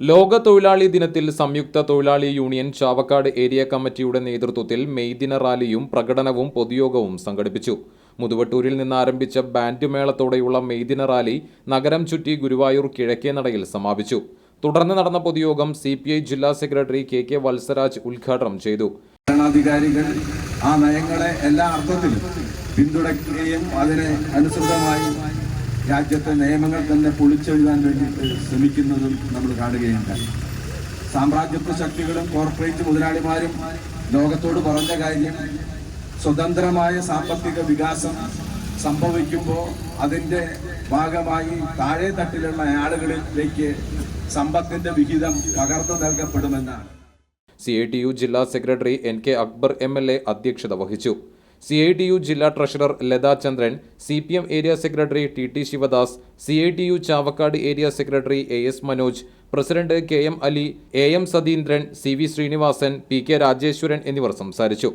ലോക തൊഴിലാളി ദിനത്തിൽ സംയുക്ത തൊഴിലാളി യൂണിയൻ ചാവക്കാട് ഏരിയ കമ്മിറ്റിയുടെ നേതൃത്വത്തിൽ മെയ് ദിന റാലിയും പ്രകടനവും പൊതുയോഗവും സംഘടിപ്പിച്ചു. മുതുവട്ടൂരിൽ നിന്ന് ആരംഭിച്ച ബാൻഡ് മേളത്തോടെയുള്ള മെയ് ദിന റാലി നഗരം ചുറ്റി ഗുരുവായൂർ കിഴക്കേ നടയിൽ സമാപിച്ചു. തുടർന്ന് നടന്ന പൊതുയോഗം സി പി ഐ ജില്ലാ സെക്രട്ടറി കെ കെ വത്സരാജ് ഉദ്ഘാടനം ചെയ്തു. ഭരണാധികാരികൾ ആ നയങ്ങളെ എല്ലാ അർത്ഥത്തിലും പിന്തുണയ്ക്കുകയും അതിനെ അനുസൃതമായി രാജ്യത്തെ നിയമങ്ങൾ തന്നെ പൊളിച്ചെഴുതാൻ വേണ്ടിയിട്ട് ശ്രമിക്കുന്നതും നമ്മൾ കാണുകയുണ്ടായി. സാമ്രാജ്യത്വ ശക്തികളും കോർപ്പറേറ്റ് മുതലാളിമാരും ലോകത്തോട് പറഞ്ഞ കാര്യം സ്വതന്ത്രമായ സാമ്പത്തിക വികാസം സംഭവിക്കുമ്പോൾ അതിന്റെ ഭാഗമായി താഴെ തട്ടിലുള്ള ആളുകളിലേക്ക് സമ്പത്തിന്റെ വിഹിതം പകർന്നു നൽകപ്പെടുമെന്നാണ്. സി ഐ ടി യു ജില്ലാ secretary N K Akbar M L A അധ്യക്ഷത വഹിച്ചു. സി ഐ ടി യു ജില്ലാ treasurer Latha Chandran C P M area secretary T T Sivadas C I T U Chavakkad area secretary A S Manoj president K M Ali A M Satheendran C V Srinivasan P K Rajeswaran എന്നിവർ സംസാരിച്ചു.